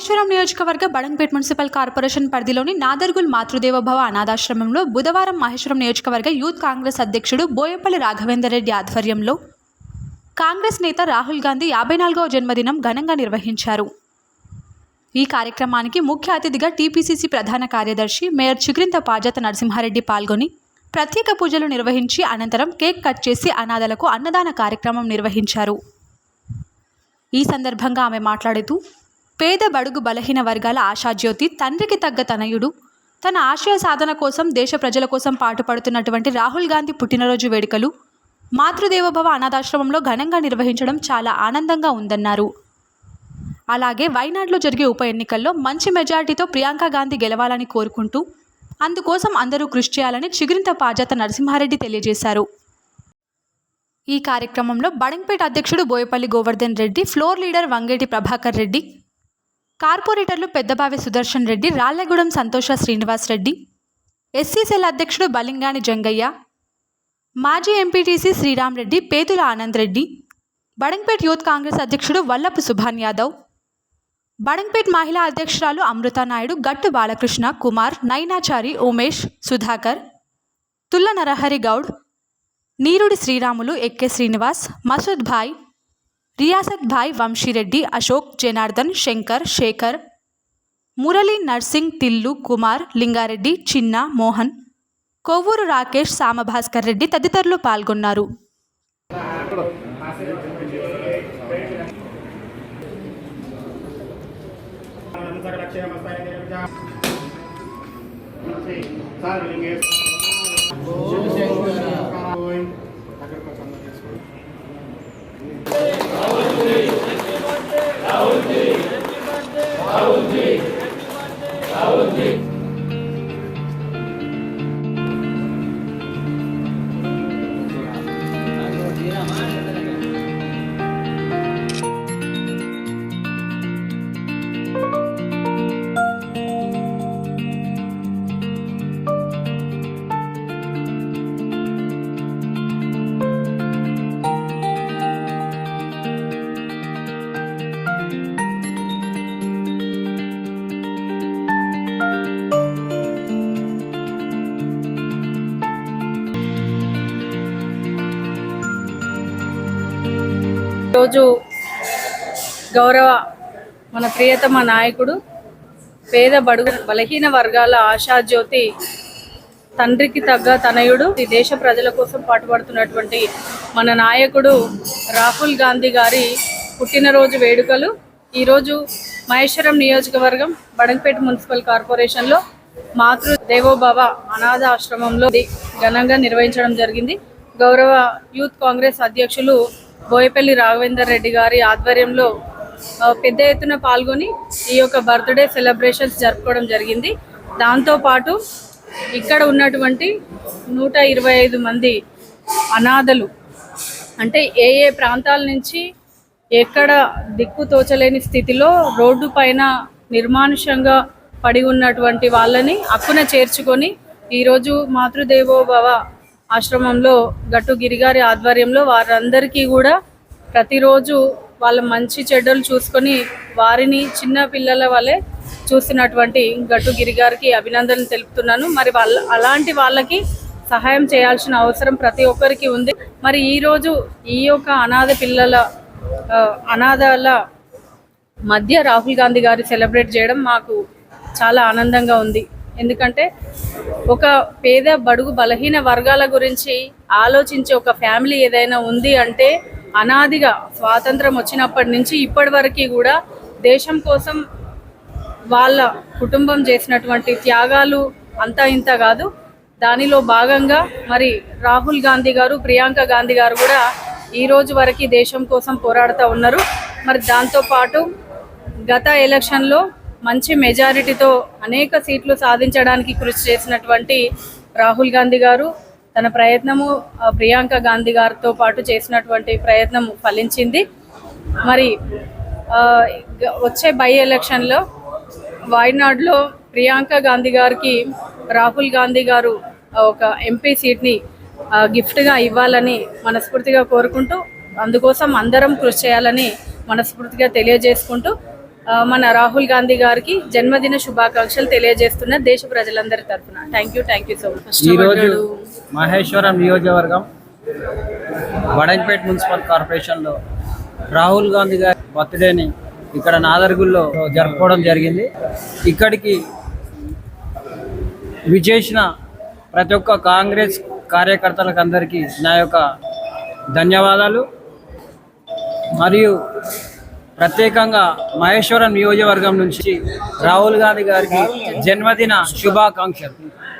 మహేశ్వరం నియోజకవర్గ Badangpet municipal corporation పరిధిలోని నాదర్గుల్ మాతృదేవభవ అనాథాశ్రమంలో బుధవారం మహేశ్వరం నియోజకవర్గ యూత్ కాంగ్రెస్ అధ్యక్షుడు బోయపల్లి రాఘవేందర్ రెడ్డి ఆధ్వర్యంలో కాంగ్రెస్ నేత రాహుల్ గాంధీ యాభై నాలుగవ జన్మదినం ఘనంగా నిర్వహించారు. ఈ కార్యక్రమానికి ముఖ్య అతిథిగా టీపీసీసీ ప్రధాన కార్యదర్శి మేయర్ చిగ్రింత పాజత నరసింహారెడ్డి పాల్గొని ప్రత్యేక పూజలు నిర్వహించి అనంతరం కేక్ కట్ చేసి అనాథలకు అన్నదాన కార్యక్రమం నిర్వహించారు. ఈ సందర్భంగా ఆమె మాట్లాడుతూ పేద బడుగు బలహీన వర్గాల ఆశాజ్యోతి తండ్రికి తగ్గ తనయుడు. తన ఆశయ సాధన కోసం దేశ ప్రజల కోసం పాటుపడుతున్నటువంటి రాహుల్ గాంధీ పుట్టినరోజు వేడుకలు మాతృదేవభవ అనాథాశ్రమంలో ఘనంగా నిర్వహించడం చాలా ఆనందంగా ఉందన్నారు. అలాగే వైనాడ్లో జరిగే ఉప ఎన్నికల్లో మంచి మెజారిటీతో ప్రియాంక గాంధీ గెలవాలని కోరుకుంటూ అందుకోసం అందరూ కృషి చేయాలని చిగురింత పాజాత నరసింహారెడ్డి తెలియజేశారు. ఈ కార్యక్రమంలో బడంపేట అధ్యక్షుడు బోయపల్లి గోవర్ధన్ రెడ్డి ఫ్లోర్ లీడర్ వంగేటి ప్రభాకర్ రెడ్డి కార్పొరేటర్లు పెద్దబావి సుదర్శన్ రెడ్డి రాళ్ళగూడెం సంతోష శ్రీనివాస్ రెడ్డి ఎస్సీ సెల్ అధ్యక్షుడు బలింగాని జంగయ్య మాజీ ఎంపీటీసీ శ్రీరామ్ రెడ్డి పేతుల ఆనంద్ రెడ్డి బడంపేట్ యూత్ కాంగ్రెస్ అధ్యక్షుడు వల్లపు సుభాన్ యాదవ్ బడంపేట్ మహిళా అధ్యక్షురాలు అమృత నాయుడు గట్టు బాలకృష్ణ కుమార్ నైనాచారి ఉమేష్ సుధాకర్ తుల్ల నరహరి గౌడ్ నీరుడి శ్రీరాములు ఎక్కే శ్రీనివాస్ మసూద్ భాయ్ రియాసత్ భాయ్ వంశీరెడ్డి అశోక్ జనార్దన్ శంకర్ శేఖర్ మురళి నర్సింగ్ తిల్లు కుమార్ లింగారెడ్డి చిన్న మోహన్ కొవ్వూరు రాకేష్ సామభాస్కర్ రెడ్డి తదితరులు పాల్గొన్నారు. I will రోజు గౌరవ మన ప్రియతమ నాయకుడు పేద బడుగు బలహీన వర్గాల ఆశాజ్యోతి తండ్రికి తగ్గ తనయుడు ఈ దేశ ప్రజల కోసం పాటుపడుతున్నటువంటి మన నాయకుడు రాహుల్ గాంధీ గారి పుట్టినరోజు వేడుకలు. ఈరోజు మహేశ్వరం నియోజకవర్గం బడంపేట మున్సిపల్ కార్పొరేషన్లో మాతృ దేవోభవ అనాథ ఆశ్రమంలో ఘనంగా నిర్వహించడం జరిగింది. గౌరవ యూత్ కాంగ్రెస్ అధ్యక్షులు బోయపల్లి రాఘవేందర్ రెడ్డి గారి ఆధ్వర్యంలో పెద్ద ఎత్తున పాల్గొని ఈ యొక్క బర్త్డే సెలబ్రేషన్స్ జరుపుకోవడం జరిగింది. దాంతోపాటు ఇక్కడ ఉన్నటువంటి నూట ఇరవై ఐదు మంది అనాథలు అంటే ఏ ఏ ప్రాంతాల నుంచి ఎక్కడ దిక్కు తోచలేని స్థితిలో రోడ్డు పైన నిర్మానుషంగా పడి ఉన్నటువంటి వాళ్ళని అక్కున చేర్చుకొని ఈరోజు మాతృదేవోభవ ఆశ్రమంలో గట్టు గిరిగారి ఆధ్వర్యంలో వారందరికీ కూడా ప్రతిరోజు వాళ్ళ మంచి చెడ్డలు చూసుకొని వారిని చిన్న పిల్లల వలె చూస్తున్నటువంటి గట్టు గిరిగారికి అభినందనలు తెలుపుతున్నాను. మరి వాళ్ళ అలాంటి వాళ్ళకి సహాయం చేయాల్సిన అవసరం ప్రతి ఒక్కరికి ఉంది. మరి ఈరోజు ఈ యొక్క అనాథ పిల్లల అనాథల మధ్య రాహుల్ గాంధీ గారు సెలబ్రేట్ చేయడం మాకు చాలా ఆనందంగా ఉంది. ఎందుకంటే ఒక పేద బడుగు బలహీన వర్గాల గురించి ఆలోచించే ఒక ఫ్యామిలీ ఏదైనా ఉంది అంటే అనాదిగా స్వాతంత్రం వచ్చినప్పటి నుంచి ఇప్పటి వరకు కూడా దేశం కోసం వాళ్ళ కుటుంబం చేసినటువంటి త్యాగాలు అంతా ఇంత కాదు. దానిలో భాగంగా మరి రాహుల్ గాంధీ గారు ప్రియాంక గాంధీ గారు కూడా ఈ రోజు వరకు దేశం కోసం పోరాడుతూ ఉన్నారు. మరి దాంతోపాటు గత ఎలక్షన్లో మంచి మెజారిటీతో అనేక సీట్లు సాధించడానికి కృషి చేసినటువంటి రాహుల్ గాంధీ గారు తన ప్రయత్నము ప్రియాంక గాంధీ గారితో పాటు చేసినటువంటి ప్రయత్నం ఫలించింది. మరి వచ్చే బై ఎలక్షన్లో వాయనాడులో ప్రియాంక గాంధీ గారికి రాహుల్ గాంధీ గారు ఒక ఎంపీ సీట్ని గిఫ్ట్గా ఇవ్వాలని మనస్ఫూర్తిగా కోరుకుంటూ అందుకోసం అందరం కృషి చేయాలని మనస్ఫూర్తిగా తెలియజేసుకుంటూ మన రాహుల్ గాంధీ గారికి జన్మదిన శుభాకాంక్షలు తెలియజేస్తున్న దేశ ప్రజలందరి తరఫున. Thank you thank you so much ఈరోజు మహేశ్వరం నియోజకవర్గం వడంపేట మున్సిపల్ కార్పొరేషన్లో రాహుల్ గాంధీ గారి బర్త్డేని ఇక్కడ నాదర్గుల్లో జరుపుకోవడం జరిగింది. ఇక్కడికి విచేసిన ప్రతి ఒక్క కాంగ్రెస్ కార్యకర్తలకు అందరికీ నా యొక్క ధన్యవాదాలు. మరియు ప్రత్యేకంగా మహేశ్వరం నియోజకవర్గం నుంచి రాహుల్ గాంధీ గారికి జన్మదిన శుభాకాంక్షలు.